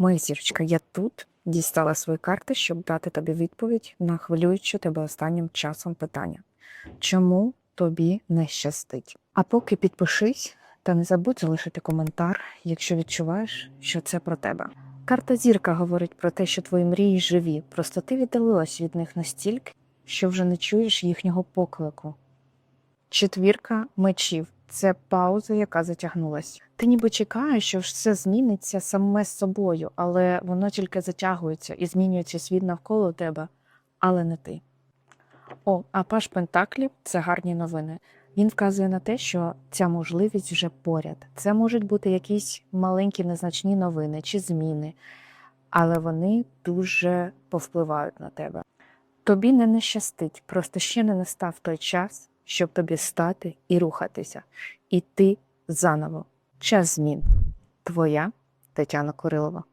Моя зірочка, я тут дістала свої карти, щоб дати тобі відповідь на хвилююче тебе останнім часом питання. Чому тобі не щастить? А поки підпишись та не забудь залишити коментар, якщо відчуваєш, що це про тебе. Карта зірка говорить про те, що твої мрії живі, просто ти віддалилась від них настільки, що вже не чуєш їхнього поклику. Четвірка мечів це пауза, яка затягнулась. Ти ніби чекаєш, що все зміниться саме з собою, але воно тільки затягується і змінюється світ навколо тебе, але не ти. О, а паш Пентаклів це гарні новини. Він вказує на те, що ця можливість вже поряд. Це можуть бути якісь маленькі незначні новини чи зміни, але вони дуже повпливають на тебе. Тобі не нещастить, просто ще не настав той час, щоб тобі стати і рухатися. І ти заново. Час змін. Твоя Тетяна Курилова.